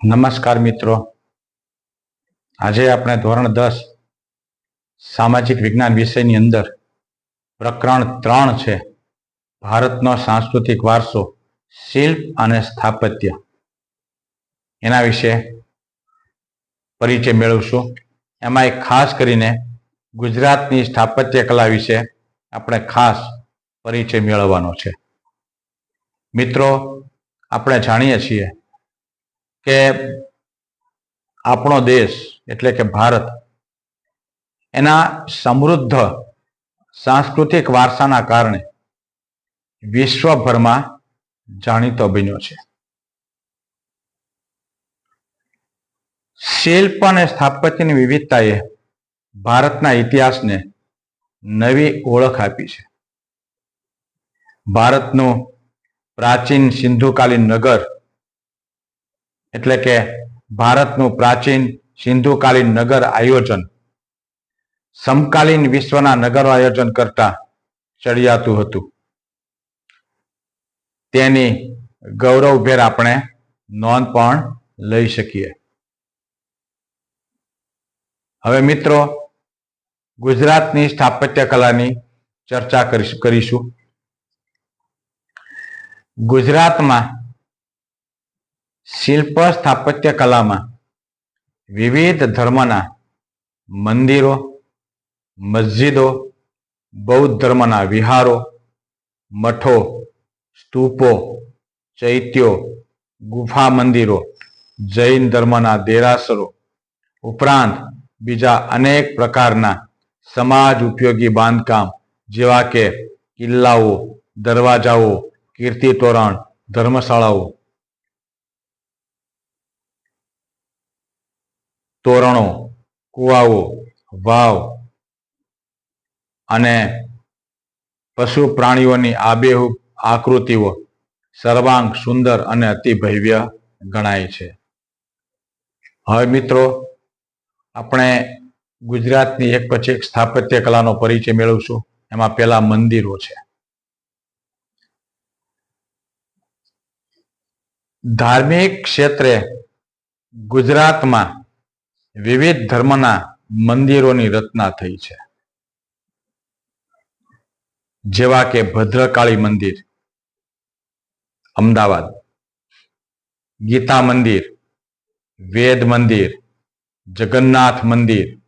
નમસ્કાર મિત્રો. આજે આપણે ધોરણ દસ સામાજિક વિજ્ઞાન વિષયની અંદર પ્રકરણ ત્રણ છે, ભારતનો સાંસ્કૃતિક વારસો, શિલ્પ અને સ્થાપત્ય. એના વિશે પરિચય મેળવશું. એમાં એક ખાસ કરીને ગુજરાતની સ્થાપત્ય કલા વિશે આપણે ખાસ પરિચય મેળવવાનો છે. મિત્રો, આપણે જાણીએ છીએ કે આપણો દેશ એટલે કે ભારત એના સમૃદ્ધ સાંસ્કૃતિક વારસાના કારણે વિશ્વભરમાં જાણીતો બન્યો છે. શિલ્પ અને સ્થાપત્યની વિવિધતાએ ભારતના ઇતિહાસને નવી ઓળખ આપી છે. ભારતનું પ્રાચીન સિંધુકાલીન નગર એટલે કે ભારતનું પ્રાચીન સિંધુકાલીન નગર આયોજન. સમકાલીન વિશ્વના નગર આયોજન કરતા ચડિયાતું હતું. તેની ગૌરવભેર આપણે નોંધ પણ લઈ શકીએ. હવે મિત્રો, ગુજરાતની સ્થાપત્ય કલાની ચર્ચા કરીશું ગુજરાતમાં શિલ્પ સ્થાપત્ય કલામાં વિવિધ ધર્મના મંદિરો, મસ્જિદો, બૌદ્ધ ધર્મના વિહારો, મઠો, સ્તૂપો, ચૈત્યો, ગુફા મંદિરો, જૈન ધર્મના દેરાસરો ઉપરાંત બીજા અનેક પ્રકારના સમાજ ઉપયોગી બાંધકામ જેવા કે કિલ્લાઓ, દરવાજાઓ કીર્તિ તોરણ ધર્મશાળાઓ તોરણો, કુવાઓ, વાવ અને પશુ પ્રાણીઓની આબેહૂબ આકૃતિઓ સર્વાંગ સુંદર અને અતિ ભવ્ય ગણાય છે. હવે મિત્રો, આપણે ગુજરાતની એક પછી એક સ્થાપત્ય કલાનો પરિચય મેળવશું. એમાં પેલા મંદિરો છે. ધાર્મિક ક્ષેત્રે ગુજરાતમાં વિવિધ ધર્મના મંદિરોની રચના થઈ છે. જેવા કે ભદ્રકાળી મંદિર, અમદાવાદ, ગીતા મંદિર, વેદ મંદિર, જગન્નાથ મંદિર,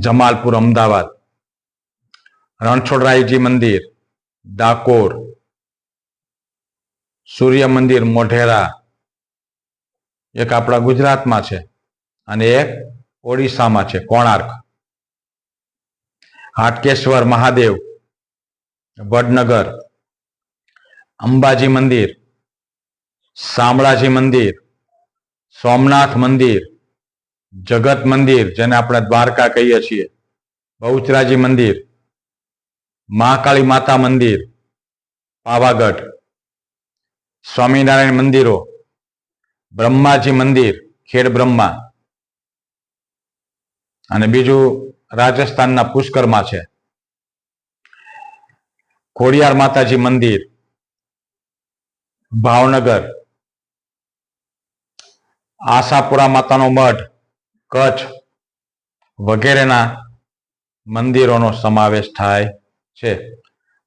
જમાલપુર, અમદાવાદ, રણછોડરાયજી મંદિર, ડાકોર, સૂર્ય મંદિર, મોઢેરા એક આપણા ગુજરાતમાં છે અને એક ઓડિશામાં છે, કોણાર્ક. હાટકેશ્વર મહાદેવ, વડનગર, અંબાજી મંદિર, શામળાજી મંદિર, સોમનાથ મંદિર, જગત મંદિર, જેને આપણે દ્વારકા કહીએ છીએ, બહુચરાજી મંદિર, મહાકાળી માતા મંદિર, પાવાગઢ, સ્વામિનારાયણ મંદિરો બ્રહ્માજી મંદિર, ખેડ બ્રહ્મા. અને બીજું રાજસ્થાનના પુષ્કરમાં છે. ખોડિયાર માતાજી મંદિર, ભાવનગર. આશાપુરા માતાનો મઠ કચ્છ વગેરેના મંદિરોનો સમાવેશ થાય છે.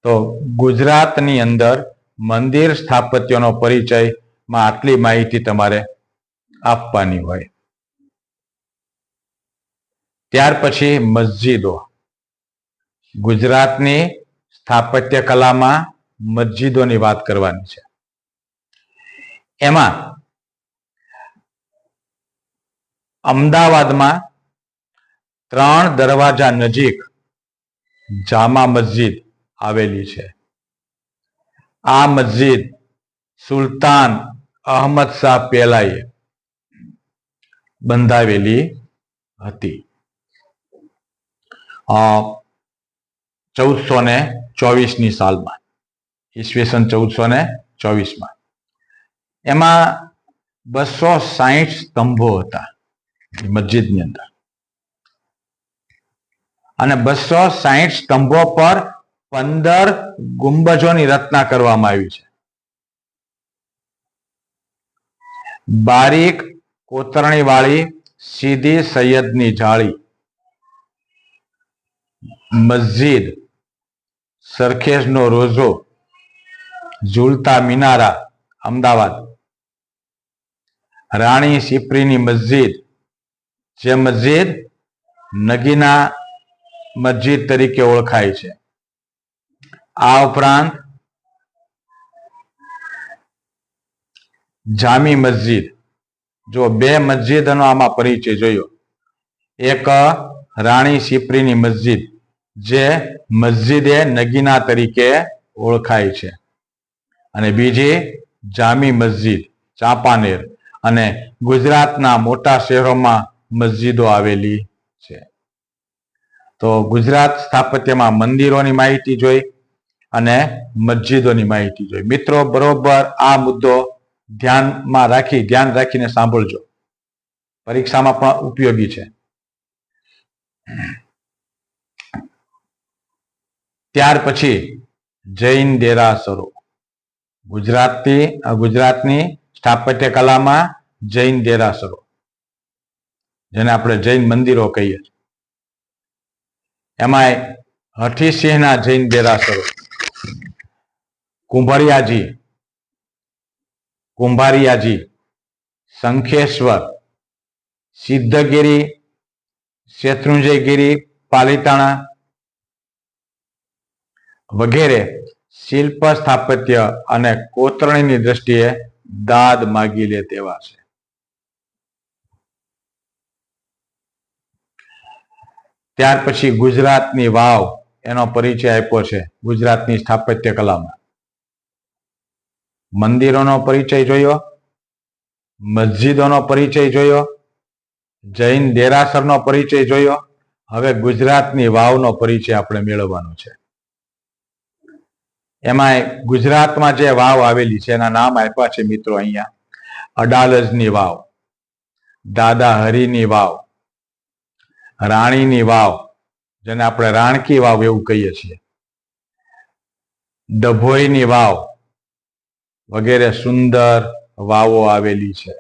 તો ગુજરાતની અંદર મંદિર સ્થાપત્યનો પરિચયમાં આટલી માહિતી તમારે આપવાની હોય. ત્યાર પછી મસ્જિદો. ગુજરાતની સ્થાપત્ય કલામાં મસ્જિદોની વાત કરવાની છે. એમાં અમદાવાદમાં ત્રણ દરવાજા નજીક જામા મસ્જિદ આવેલી છે. આ મસ્જિદ સુલતાન અહમદ શાહ પહેલાએ બંધાવેલી હતી. ચૌદસો ને ચોવીસની સાલમાં, ઈસવીસન ચૌદસો ને ચોવીસમાં. એમાં બસો સાહીઠ સ્તંભો હતા મસ્જિદની અંદર. અને બસો સાહીઠ સ્તંભો પર પંદર ગુંબજોની રચના કરવામાં આવી છે. બારીક કોતરણી વાળી સીધી સૈયદની જાળી. મસ્જિદ સરખેજનો રોજો, ઝૂલતા મિનારા, અમદાવાદ. રાણી સિપ્રીની મસ્જિદ, જે મસ્જિદ નગીના મસ્જિદ તરીકે ઓળખાય છે. આ ઉપરાંત જામી મસ્જિદ. જો બે મસ્જિદનો આમાં પરિચય જોયો. એક રાણી સિપ્રીની મસ્જિદ, જે મસ્જિદે નગીના તરીકે ઓળખાય છે. અને બીજી જામી મસ્જિદ, ચાંપાનેર અને ગુજરાતના મોટા શહેરોમાં મસ્જિદો આવેલી છે. તો ગુજરાત સ્થાપત્યમાં મંદિરોની માહિતી જોઈ અને મસ્જિદોની માહિતી જોઈ. મિત્રો, બરોબર આ મુદ્દો ધ્યાનમાં રાખી, ધ્યાન રાખીને સાંભળજો. પરીક્ષામાં પણ ઉપયોગી છે. ત્યાર પછી જૈન દેરાસરો. ગુજરાતની ગુજરાતની સ્થાપત્ય કલામાં જૈન દેરાસરો, જેને આપણે જૈન મંદિરો કહીએ એમાંય હઠીસિંહના જૈન દેરાસરો કુંભરિયાજી કુંભારિયાજી, શંખેશ્વર, સિદ્ધગીરી, શેત્રુંજયગીરી, પાલીતાણા વગેરે શિલ્પ સ્થાપત્ય અને કોતરણીની દ્રષ્ટિએ દાદ માગી લે તેવા છે. ત્યાર પછી ગુજરાતની વાવ, એનો પરિચય આપ્યો છે ગુજરાતની સ્થાપત્ય કલામાં. મંદિરોનો પરિચય જોયો, મસ્જિદોનો પરિચય જોયો, જૈન દેરાસરનો પરિચય જોયો. હવે ગુજરાતની વાવનો પરિચય આપણે મેળવવાનો છે. એમાં ગુજરાતમાં જે વાવ આવેલી છે, એના નામ આપ્યા છે મિત્રો અહીંયા. અડાલજની વાવ, દાદા હરિની વાવ, રાણીની વાવ, જેને આપણે રાણકી વાવ એવું કહીએ છીએ. ડભોઈની વાવ વગેરે સુંદર વાવો આવેલી છે.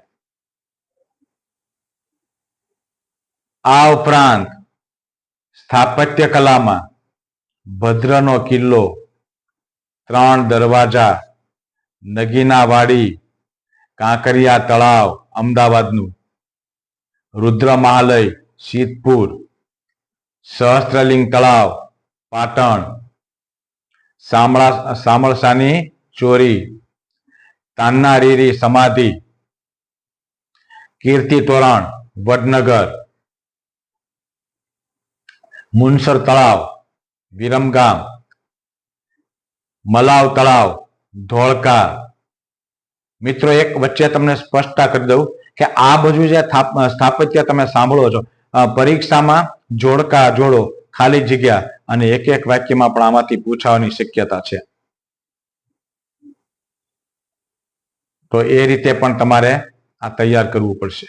આ ઉપરાંત સ્થાપત્ય કલામાં ભદ્રનો કિલ્લો, ત્રણ દરવાજા, નગીનાવાડી, કાંકરિયા તળાવ, અમદાવાદનું રુદ્ર મહાલય શીતપુર, સહસ્ત્રલિંગ તળાવ, પાટણ, સામળા, સામળસાની ચોરી તાન્નારીરી સમાધિ, કીર્તિ તોરણ, વડનગર, મુનસર તળાવ, વિરમગામ, મલાવ તળાવ, ધોળકા. મિત્રો, એક વચ્ચે તમને સ્પષ્ટતા કરી દઉં કે આ બધું જે સ્થાપત્ય તમે સાંભળો છો પરીક્ષામાં જોડકા જોડો, ખાલી જગ્યા અને એક એક વાક્યમાં પણ આમાંથી પૂછાવાની શક્યતા છે. તો એ રીતે પણ તમારે આ તૈયાર કરવું પડશે.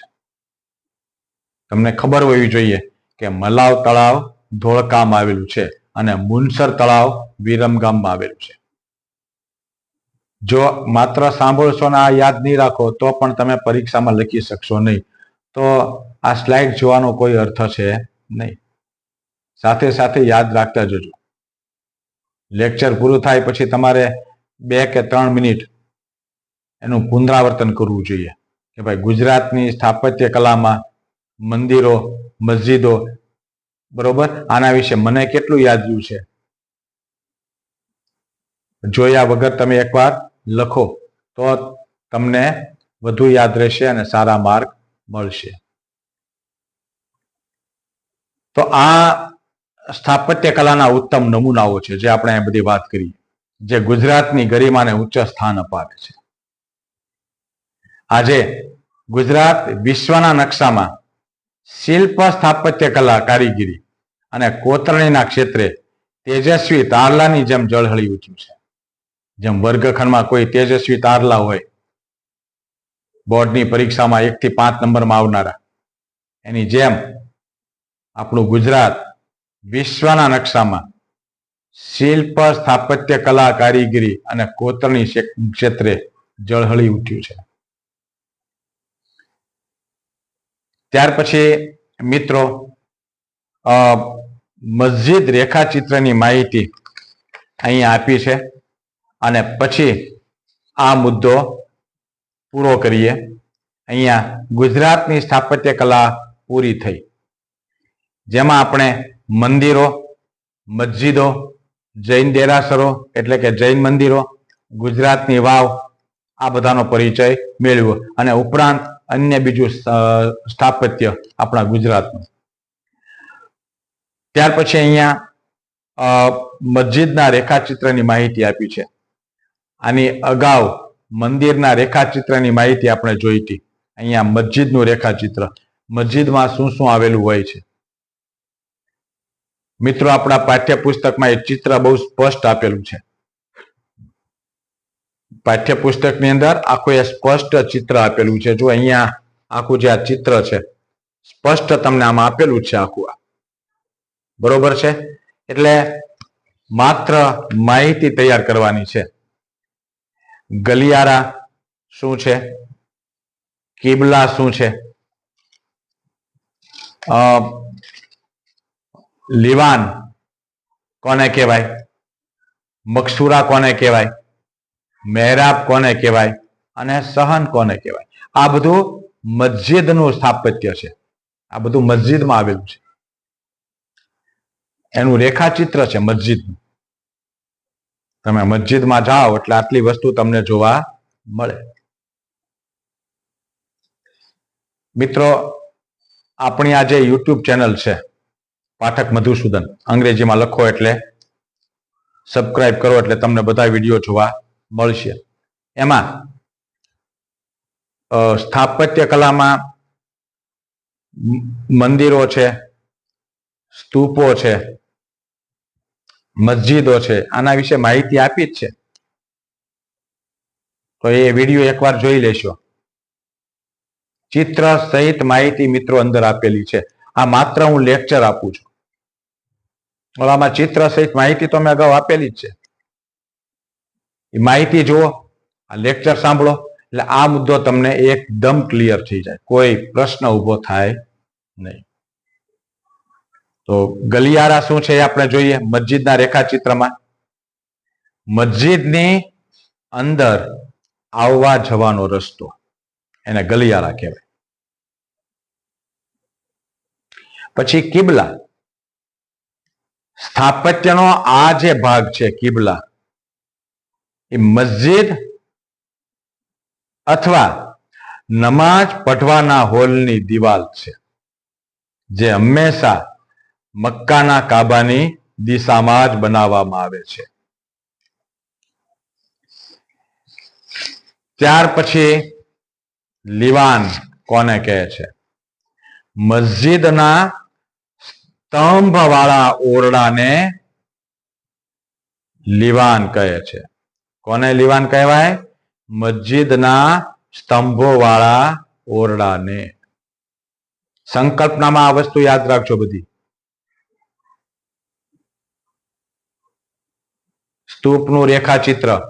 તમને ખબર હોવી જોઈએ કે મલાવ તળાવ ધોળકામાં આવેલું છે અને મુનસર તળાવ વિરમગામમાં આવેલું છે. જો માત્ર સાંભળશો ને આ યાદ નહીં રાખો તો પણ તમે પરીક્ષામાં લખી શકશો નહીં. તો આ સ્લાઇડ જોવાનો કોઈ અર્થ છે નહીં. સાથે સાથે યાદ રાખતા જજો. લેક્ચર પૂરું થાય પછી તમારે બે કે ત્રણ મિનિટ એનું પુનરાવર્તન કરવું જોઈએ. કે ભાઈ ગુજરાતની સ્થાપત્ય કલામાં મંદિરો, મસ્જિદો, બરોબર? આના વિશે મને કેટલું યાદ રહ્યું છે? જોયા વગર તમે એકવાર લખો, તો તમને વધુ યાદ રહેશે અને સારા માર્ક મળશે. તો આ સ્થાપત્ય કલાના ઉત્તમ નમૂનાઓ છે, જે આપણે બધી વાત કરી. જે ગુજરાતની ગરિમાને ઉચ્ચ સ્થાન અપાવે છે. આજે ગુજરાત વિશ્વના નકશામાં શિલ્પ સ્થાપત્ય કલા કારીગીરી અને કોતરણીના ક્ષેત્રે તેજસ્વી તારલાની જેમ જળહળી ઉઠ્યું છે. જેમ વર્ગખંડમાં કોઈ તેજસ્વી તારલા હોય, બોર્ડની પરીક્ષામાં એકથી પાંચ નંબરમાં આવનારા. એની જેમ આપણું ગુજરાત વિશ્વના નકશામાં શિલ્પ સ્થાપત્ય કલા કારીગીરી અને કોતરણી ક્ષેત્રે જળહળી ઉઠ્યું છે. ત્યાર પછી, મિત્રો મસ્જિદ રેખાચિત્રની માહિતી અહીંયા આપી છે. અને પછી આ મુદ્દો પૂરો કરીએ. અહીંયા ગુજરાતની સ્થાપત્ય કલા પૂરી થઈ. જેમાં આપણે મંદિરો, મસ્જિદો, જૈન દેરાસરો, એટલે કે જૈન મંદિરો, ગુજરાતની વાવ, આ બધાનો પરિચય મેળવ્યો. અને ઉપરાંત અન્ય બીજું સ્થાપત્ય આપણા ગુજરાતનું. ત્યાર પછી અહીંયા મસ્જિદના રેખાચિત્રની માહિતી આપી છે. આની અગાઉ મંદિરના રેખાચિત્રની માહિતી આપણે જોઈ હતી. અહીંયા મસ્જિદનું રેખાચિત્ર. મસ્જિદમાં શું શું આવેલું હોય છે. મિત્રો, આપણા પાઠ્યપુસ્તકમાં એ ચિત્ર બહુ સ્પષ્ટ આપેલું છે. પાઠ્યપુસ્તકની અંદર આખું એ સ્પષ્ટ ચિત્ર આપેલું છે. જો અહીંયા આખું જે આ ચિત્ર છે, સ્પષ્ટ તમને આમાં આપેલું છે આખું બરોબર છે? એટલે માત્ર માહિતી તૈયાર કરવાની છે. ગલિયારા શું છે? કિબલા શું છે? લીવાન કોને કહેવાય? મકસુરા કોને કહેવાય? મહેરાબ કોને કહેવાય અને સહન કોને કહેવાય? આ બધું મસ્જિદનું સ્થાપત્ય છે. આ બધું મસ્જિદમાં આવેલું છે. એનું રેખાચિત્ર છે મસ્જિદનું. તમે મસ્જિદમાં જાઓ એટલે આટલી વસ્તુ તમને જોવા મળે. મિત્રો, આપણી આ જે યુટ્યુબ ચેનલ છે, પાઠક મધુસૂદન, અંગ્રેજીમાં લખો એટલે સબસ્ક્રાઇબ કરો એટલે તમને બધા વીડિયો જોવા મળશે. એમાં સ્થાપત્ય કલામાં મંદિરો છે, સ્તૂપો છે, મસ્જિદો છે, આના વિશે માહિતી આપી જ છે. તો એ વીડિયો એકવાર જોઈ લેશો. ચિત્ર સહિત માહિતી મિત્રો અંદર આપેલી છે. આ માત્ર હું લેક્ચર આપું છું. આમાં ચિત્ર સહિત માહિતી તો મેં અગાઉ આપેલી જ છે. એ માહિતી જુઓ, આ લેક્ચર સાંભળો. એટલે આ મુદ્દો તમને એકદમ ક્લિયર થઈ જાય. કોઈ પ્રશ્ન ઊભો થાય નહીં. તો ગલિયારા શું છે આપણે જોઈએ, મસ્જિદના રેખાચિત્રમાં. મસ્જિદની અંદર આવવા જવાનો રસ્તો એને ગલિયારા કહેવાય. પછી કિબલા. સ્થાપત્યનો આ જે ભાગ છે, કિબલા એ મસ્જિદ અથવા નમાજ પઢવાના હોલની દિવાલ છે, જે હંમેશા મક્કાના કાબાની દિશામાં જ બનાવવામાં આવે છે. ત્યાર પછી લીવાન કોને કહે છે? મસ્જિદના સ્તંભ વાળા ઓરડાને લીવાન કહે છે. કોને લીવાન કહેવાય? મસ્જિદના સ્તંભો વાળા ઓરડાને. સંકલ્પનામાં આ વસ્તુ યાદ રાખજો બધી. સ્તૂપનું રેખાચિત્ર,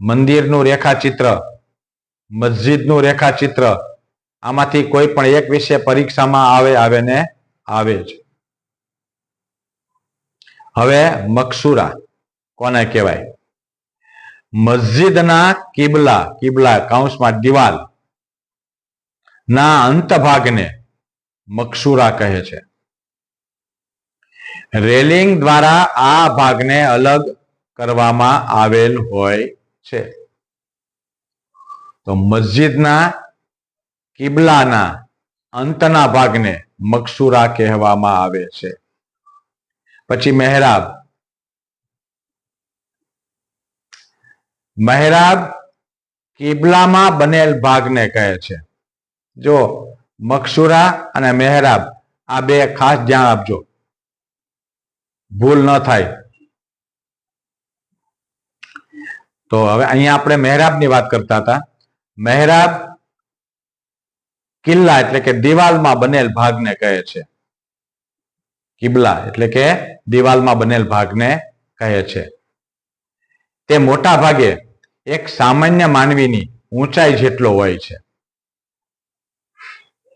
મંદિરનું રેખાચિત્ર, મસ્જિદનું રેખાચિત્ર, આમાંથી કોઈ પણ એક વિષય પરીક્ષામાં આવે આવે ને આવે જ. હવે મકસુરા, કોને કહેવાય? મસ્જિદના કિબલા કિબલા, કૌંસમાં દિવાલ. ના અંતભાગને મકસુરા કહે છે. રેલિંગ દ્વારા આ ભાગને અલગ કરવામાં આવેલ હોય છે. તો મસ્જિદના કિબલાના અંતના ભાગને મકસુરા કહેવામાં આવે છે. પછી મહેરાબ મહેરાબ કિબલામાં બનેલ ભાગને કહે છે. જો મકસુરા અને મહેરાબ આ બે ખાસ ધ્યાન આપજો. ભૂલ ન થાય. તો હવે અહીંયા આપણે મહેરાબની વાત કરતા હતા. મહેરાબ કિલ્લા એટલે કે દિવાલમાં બનેલ ભાગને કહે છે. કિબલા એટલે કે દિવાલમાં બનેલ ભાગને કહે છે. તે મોટા ભાગે એક સામાન્ય માનવીની ઊંચાઈ જેટલો હોય છે.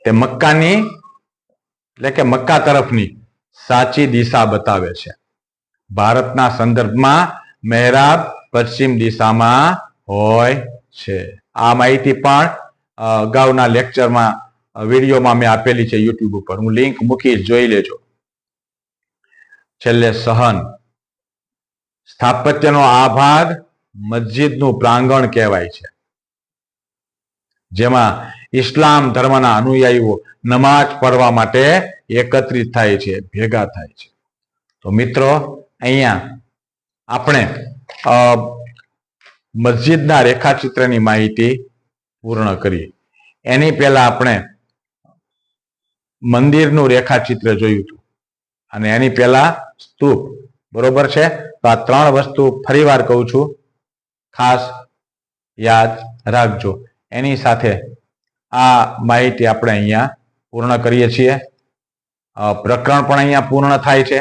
તે મક્કાની, એટલે કે મક્કા તરફની સાચી દિશા બતાવે છે. ભારતના સંદર્ભમાં મહેરાબ પશ્ચિમ દિશામાં હોય છે. આ માહિતી પણ અગાઉના લેક્ચરમાં વિડીયોમાં મેં આપેલી છે યુટ્યુબ ઉપર. હું લિંક મૂકીશ જોઈ લેજો. છેલ્લે સહન. સ્થાપત્યનો આ ભાગ મસ્જિદનું પ્રાંગણ કહેવાય છે. જેમાં ઇસ્લામ ધર્મના અનુયાયીઓ નમાજ પઢવા માટે એકત્રિત થાય છે, ભેગા થાય છે. તો મિત્રો, અહીંયા આપણે મસ્જિદના રેખાચિત્રની માહિતી પૂર્ણ કરી એની પહેલા આપણે મંદિરનું રેખાચિત્ર જોયું હતું. અને એની પહેલા સ્તૂપ. બરોબર છે? તો આ ત્રણ વસ્તુ ફરીવાર કહું છું. ખાસ યાદ રાખજો. એની સાથે આ માહિતી આપણે અહીંયા પૂર્ણ કરીએ છીએ. પ્રકરણ પણ અહીંયા પૂર્ણ થાય છે.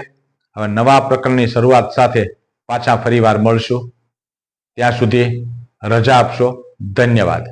હવે નવા પ્રકરણની શરૂઆત સાથે પાછા ફરીવાર મળશું. ત્યાં સુધી રજા આપશો. ધન્યવાદ.